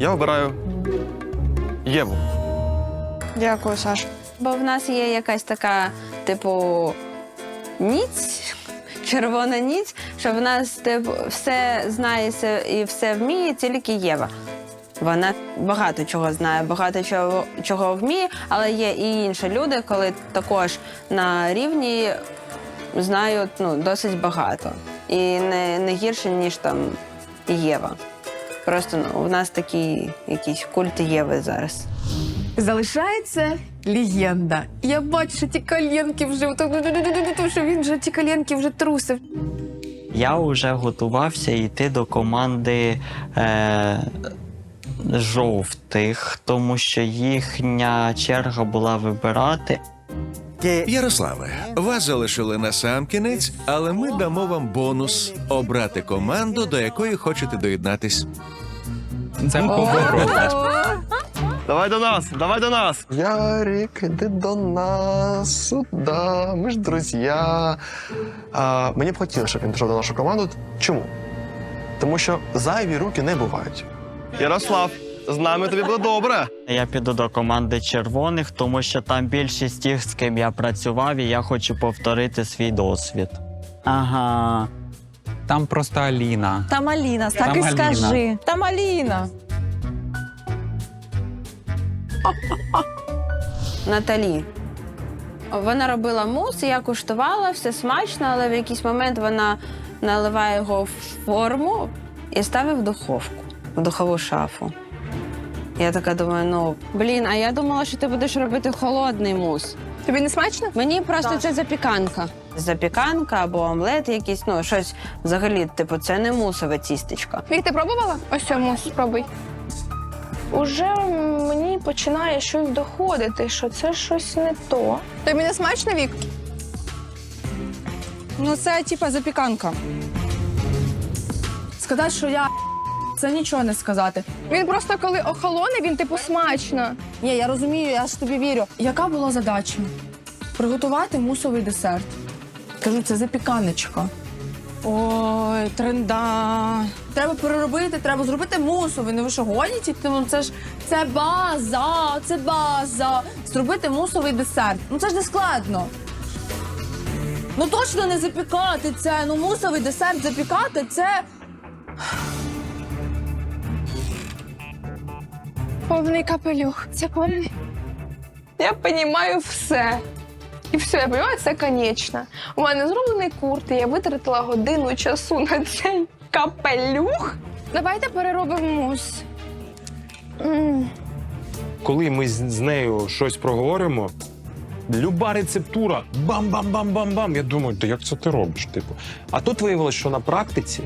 Я обираю Єву. Дякую, Саш. Бо в нас є якась така, типу, ніць, червона ніць, що в нас типу, все знає і все вміє, тільки Єва. Вона багато чого знає, багато чого, чого вміє, але є і інші люди, коли також на рівні знають ну, досить багато. І не, не гірше, ніж там Єва. Просто ну, у нас такий якийсь культ Єви зараз. Залишається легенда. Я бачу, що ті коленки вже ту-ту-ту-ту-ту, що він вже ті коленки вже трусив. Я вже готувався йти до команди е, жовтих, тому що їхня черга була вибирати. Ярославе, вас залишили на сам кінець, але ми дамо вам бонус обрати команду, до якої хочете доєднатись. Це поворот. Давай до нас, давай до нас. Ярик, іди до нас сюди, ми ж друзі. А, мені б хотілося, щоб він пішов до нашу команду. Чому? Тому що зайві руки не бувають. Ярослав, з нами тобі буде добре. Я піду до команди червоних, тому що там більшість тих, з ким я працював, і я хочу повторити свій досвід. Ага. Там просто Аліна. Там Аліна, так Там і Аліна. скажи. Там Аліна. Наталі. Вона робила мус, я куштувала, все смачно, але в якийсь момент вона наливає його в форму і ставить в духовку, в духову шафу. Я така думаю, ну блін, а я думала, що ти будеш робити холодний мус. Тобі не смачно? Мені просто це запіканка. Запіканка або омлет якийсь, ну щось взагалі, типу, це не мусове тістечко. Вік, ти пробувала? Ось цьому спробуй. Уже мені починає щось доходити, що це щось не то. Тобі не смачно, Вік? Ну, це типа запіканка. Сказати, що я це нічого не сказати. Він просто коли охолоне, він типу смачно. Ні, я розумію, я ж тобі вірю. Яка була задача? Приготувати мусовий десерт. Кажу, це запіканочка. Ой, тренда. Треба переробити, треба зробити мусовий. Ну ви що гоніте? Ну це ж це база, це база. Зробити мусовий десерт. Ну це ж не складно. Ну точно не запікати це. Ну мусовий десерт запікати це. Повний капелюх. Це повний. Я розумію все. І все, я розумію, це конечно. У мене зроблений курт, і я витратила годину часу на цей капелюх. Давайте переробимо мус. М. коли ми з з нею щось проговоримо, люба рецептура бам-бам-бам-бам-бам. Я думаю, то як це ти робиш? Типу. А тут виявилось, що на практиці,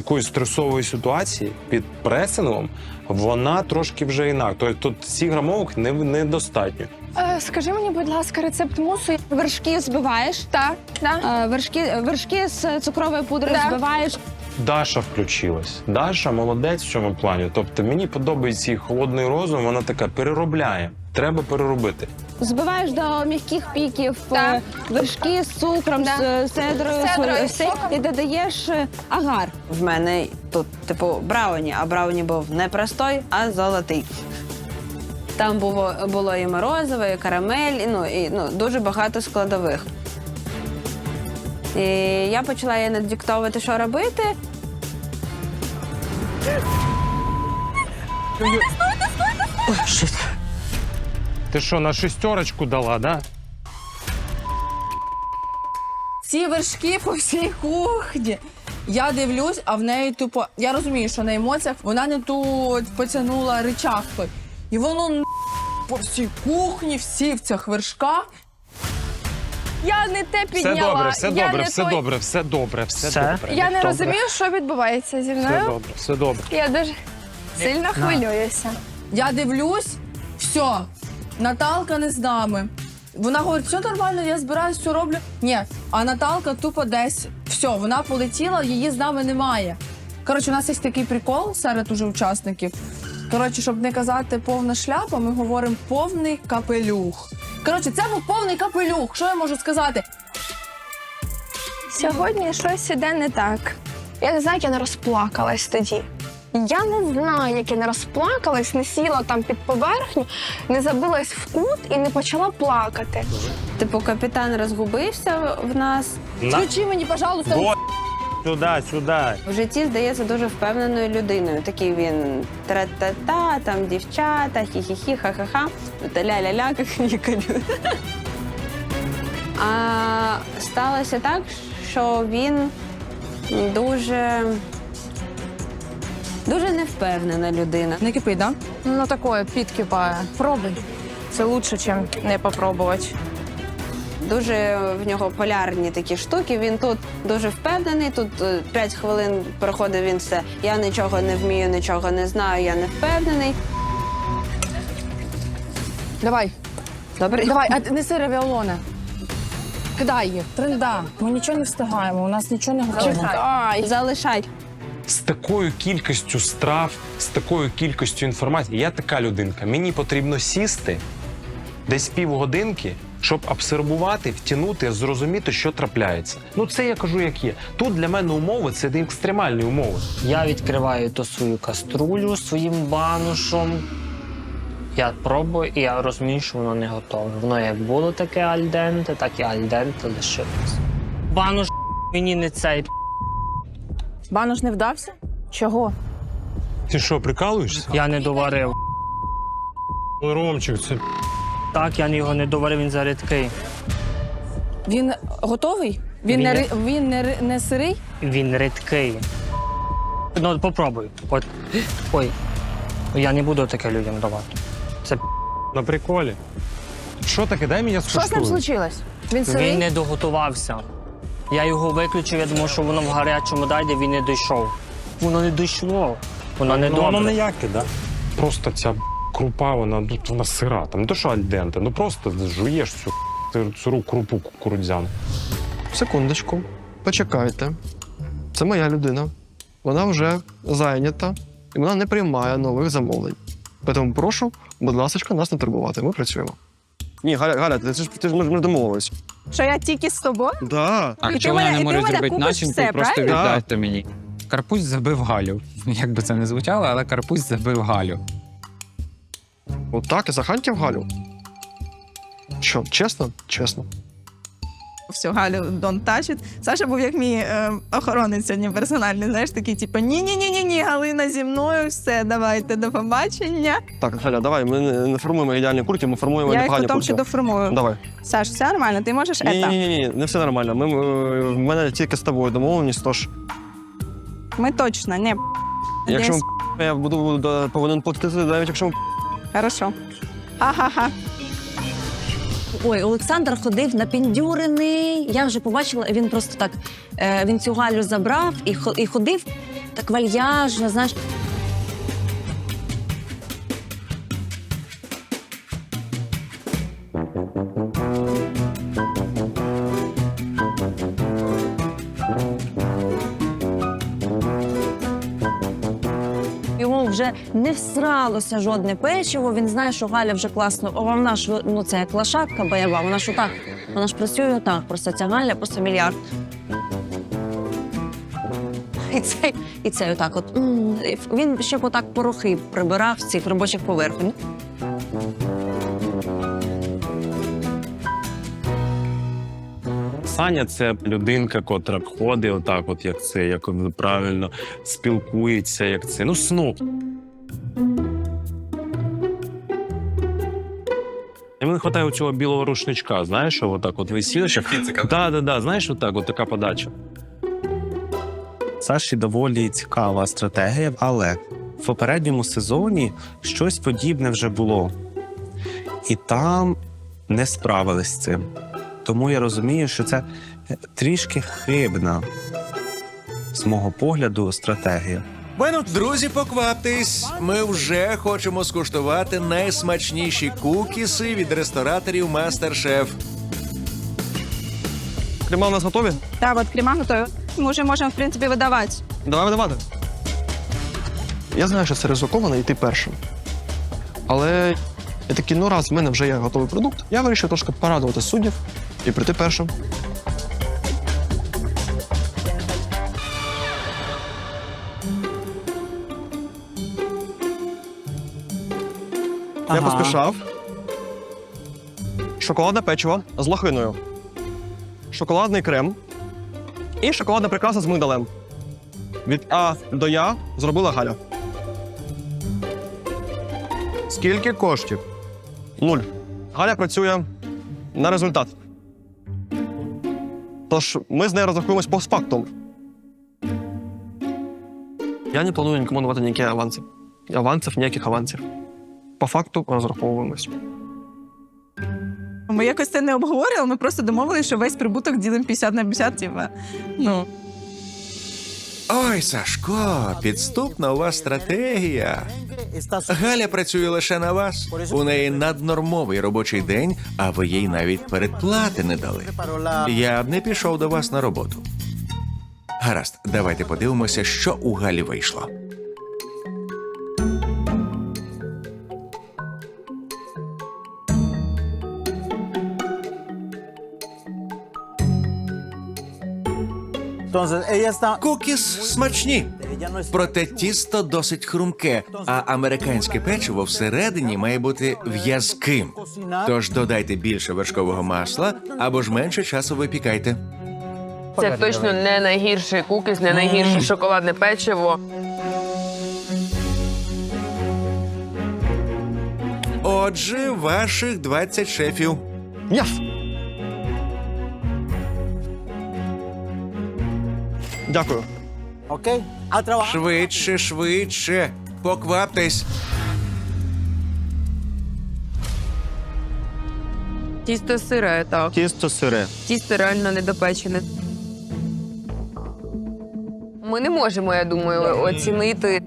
такої стресової ситуації під пресингом, вона трошки вже інакше. Тобто тут 7 грамовок не, недостатньо. Е, скажи мені, будь ласка, рецепт мусу. Вершки збиваєш, Так, да. е, вершки, вершки з цукровою пудрою Да. збиваєш. Даша включилась. Даша молодець в цьому плані. Тобто мені подобається її холодний розум, вона така переробляє. Треба переробити. Збиваєш до м'яких піків Так. е, вершки з цукром, Да. з седрою, З седрою, все, з соком. і додаєш е, агар. В мене тут, типу, брауні, а брауні був не простой, а золотий. Там було, було і морозиво, і карамель, і, ну, і ну, дуже багато складових. І я почала їй надиктовувати, що робити. Ти що, на шестерочку дала, да? Ці вершки по всій кухні. Я дивлюсь, а в неї тупо. Я розумію, що на емоціях вона не ту потягнула рычаг. І воно н- по всій кухні, всі в цих вершках. Я не те Все добре, все я добре, не все той- добре, все добре, все, Все? добре. Я не Добре. розумію, що відбувається зі Все мною. добре, все добре. Я дуже сильно хвилююся. Я дивлюсь, все, Наталка не з нами. Вона говорить, все нормально, я збираюсь, все роблю. Ні, а Наталка тупо десь все, вона полетіла, її з нами немає. Коротше, у нас є такий прикол серед уже учасників. Коротше, щоб не казати повна шляпа, ми говоримо повний капелюх. Коротше, це був повний капелюх. Що я можу сказати? Сьогодні щось іде не так. Я не знаю, як я не розплакалась тоді. Я не знаю, як я не розплакалась, не сіла там під поверхню, не забилась в кут і не почала плакати. Типу, капітан розгубився в нас. Включи мені, пожалуйста, Сюди, сюди. В житті здається дуже впевненою людиною. Такий він тра-та-та, там дівчата, хі-хі-хі, ха-ха-ха, ля-ля-ля, як я. А сталося так, що він дуже, дуже невпевнена людина. не кипи, да? Ну, такое, підкипає. Пробуй. Це лучше, ніж не попробувати. Дуже в нього полярні такі штуки. Він тут дуже впевнений. Тут 5 хвилин проходить він все. Я нічого не вмію, нічого не знаю, я не впевнений. Давай, Добре, давай, а неси равіолони. Кидай їх, тренда. Ми нічого не встигаємо, у нас нічого не готово. Чекай. залишай. З такою кількістю страв, з такою кількістю інформації. Я така людинка. Мені потрібно сісти десь півгодинки, щоб абсорбувати, втягнути, зрозуміти, що трапляється. Ну це я кажу, як є. Тут для мене умови це екстремальні умови. Я відкриваю ту свою каструлю своїм банушом. Я пробую, і я розумію, що воно не готове. Воно як було таке альденте, так і альденте лишилось. Бануш мені не цей. Банош не вдався? Чого? Ти що, прикалуєшся? Я не доварив. Ромчик, це Так, я його не доварив, він зарідкий. Він готовий? Він, Він не, не- ри- він не, ри- не сирий? Він рідкий. Ну, попробуй. От. Ой. Я не буду таке людям давати. Це на приколі. Що таке? Дай мені я Що з ним скуштую. случилось? Він сирий? він не доготувався. Я його виключив, я думав, що воно в гарячому дайде, він не дійшов. Воно не дійшло. Воно не Ну, воно добре. ніяке, да? Просто ця крупа, вона, ну, вона сира. Там не то, що альденте, ну просто жуєш цю цю- цю крупу кукурудзяну. Секундочку, почекайте. Це моя людина. Вона вже зайнята і вона не приймає нових замовлень. Тому прошу, будь ласка, нас не турбувати. Ми працюємо. Ні, Галя, Галя, ти ж ти ж ми ж ми ж домовились. Що я тільки з тобою? Да. А І ти чого вона мене- не і ти мене зробити купиш начинку все, і просто правильно? віддайте мені? Карпусь забив Галю. Як би це не звучало, але Карпусь забив Галю. Отак і захантів Галю. Що, чесно? Чесно. Всю Галю don't touch it. Саша був як мій е, охоронець сьогодні персональний. Знаєш, такий, типу, ні-ні-ні-ні, Галина зі мною, все, давайте, до побачення. Так, Галя, давай, ми не, не формуємо ідеальні курки, ми формуємо я їх непогані потім ще доформую. Давай. Саш, все нормально, ти можеш Ні, ета. ні, ні, ні, не все нормально. Ми, е, в мене тільки з тобою домовленість, тож Ми точно, не якщо Десь. я буду повинен платити, навіть якщо Хорошо. Ха-ха-ха. Ой, Олександр ходив напіндюрений. Я вже побачила, він просто так. Е, він цю Галю забрав і ходив так вальяжно, знаєш. Вже не всралося жодне печиво. Він знає, що Галя вже класно. О, Вона ж ну це як лошадка бойова. Вона ж отак. Вона ж працює отак. Просто ця Галя просто мільярд. І цей, і цей отак. От він ще отак порохи прибирав з цих робочих поверхень. Саня це людинка, котра ходить отак, от як це, як він правильно спілкується, як це. Ну, сноб. І мені вистачає у цього білого рушничка, знаєш, що отак от висіли. Що... Да, да, да, знаєш, отак, от така подача. Саші доволі цікава стратегія, але в попередньому сезоні щось подібне вже було. І там не справились з цим. Тому я розумію, що це е, трішки хибна, з мого погляду, стратегія. Bueno, друзі, покваптесь. Ми вже хочемо скуштувати найсмачніші кукіси від рестораторів Мастер-Шеф. Крема у нас готові? Так, от крема готові. Ми вже можемо, в принципі, видавати. Давай видавати. Я знаю, що це ризиковано йти першим. Але я такий, ну раз в мене вже є готовий продукт, я вирішив трошки порадувати суддів і прийти першим. Я поспішав. Шоколадне печиво з лохиною. Шоколадний крем. І шоколадна прикраса з мигдалем. Від А до Я зробила Галя. Скільки коштів? Нуль. Галя працює на результат. Тож ми з нею розрахуємось постфактум. Я не планую нікому давати ніякі аванси. Авансів, ніяких авансів. По факту розраховуємось. Ми якось це не обговорювали, ми просто домовилися, що весь прибуток ділимо 50 на 50, типа. Ну. Ой, Сашко, підступна у вас стратегія. Галя працює лише на вас. У неї наднормовий робочий день, а ви їй навіть передплати не дали. Я б не пішов до вас на роботу. Гаразд, давайте подивимося, що у Галі вийшло. Кукіс смачні. Проте тісто досить хрумке, а американське печиво всередині має бути в'язким. Тож додайте більше вершкового масла або ж менше часу випікайте. Це точно не найгірший кукіс, не найгірше шоколадне печиво. Отже, ваших 20 шефів. Яс! Дякую. Окей? А трава? Швидше, швидше. Покваптесь. Тісто сире, так. Тісто сире. Тісто реально недопечене. Ми не можемо, я думаю, оцінити.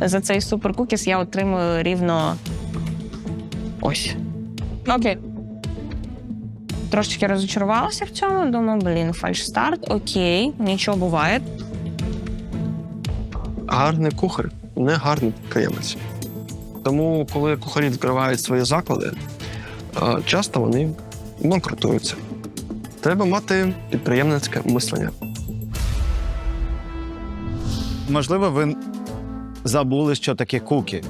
За цей суперкукіс я отримую рівно ось. Окей. Трошечки розчарувалася в цьому. Думаю, блін, фальш старт, окей, нічого буває. Гарний кухар, не гарний підприємець. Тому, коли кухарі відкривають свої заклади, е, часто вони банкрутуються. Треба мати підприємницьке мислення. Можливо, ви забули, що таке куки.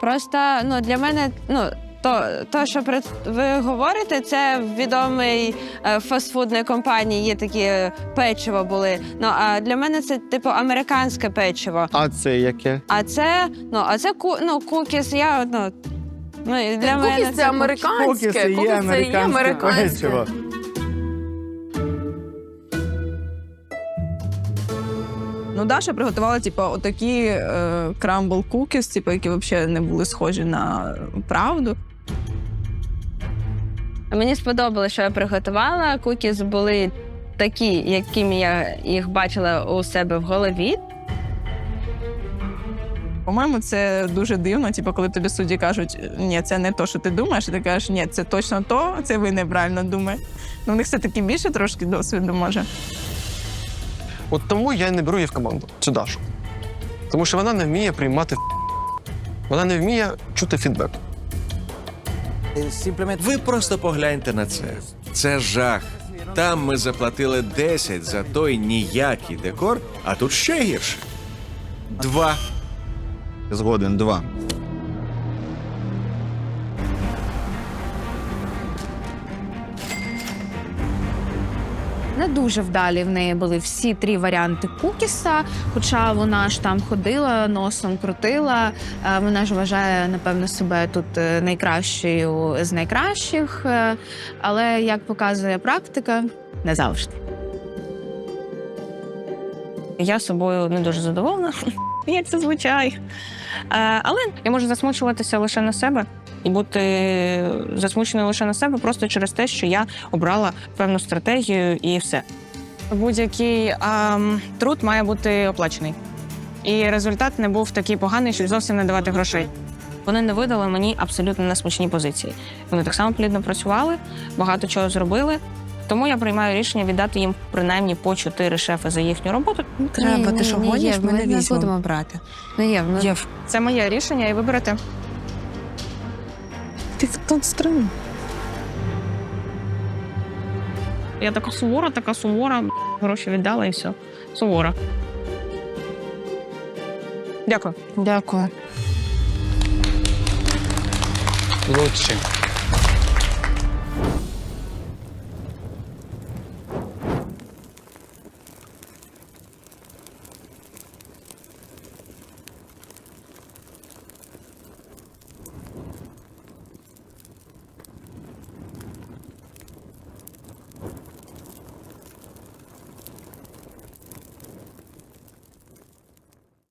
Просто ну, для мене, ну. То, то, що при- ви говорите, це в відомій е, фастфудній компанії є такі е, печиво були. Ну а для мене це типу американське печиво. А це яке? А це ну, а це ку, ну, кукіс. Я ну, ну для мене це американське. Кукіс це є американське. Ну, Даша приготувала, типу, отакі е, крамбл кукіс, типу, які взагалі не були схожі на правду. Мені сподобалося, що я приготувала. Кукіс були такі, якими я їх бачила у себе в голові. По-моєму, це дуже дивно. Типу, коли тобі судді кажуть, ні, це не то, що ти думаєш, і ти кажеш, ні, це точно то, це ви неправильно думаєте. Ну, у них все-таки більше трошки досвіду може. От тому я не беру її в команду, цю Дашу. Тому що вона не вміє приймати вона не вміє чути фідбек. Ви просто погляньте на це. Це жах. Там ми заплатили 10 за той ніякий декор, а тут ще гірше. Два. Згоден, два. Дуже вдалі в неї були всі три варіанти кукіса. Хоча вона ж там ходила, носом крутила. Е, Вона ж вважає, напевно, себе тут е, найкращою з найкращих. Е, Але як показує практика, не завжди. Я собою не дуже задоволена, як зазвичай. Е, Але я можу засмучуватися лише на себе і бути засмученою лише на себе просто через те, що я обрала певну стратегію і все. Будь-який ем, труд має бути оплачений. І результат не був такий поганий, що зовсім не давати грошей. Вони не видали мені абсолютно несмачні позиції. Вони так само плідно працювали, багато чого зробили. Тому я приймаю рішення віддати їм принаймні по чотири шефи за їхню роботу. Треба, ти що гониш, ми не візьмемо. будемо брати. Ну, є, ну, це моє рішення, і виберете так странно. Я така сувора, така сувора, гроші віддала і все. Сувора. Дякую. Дякую. Лучше.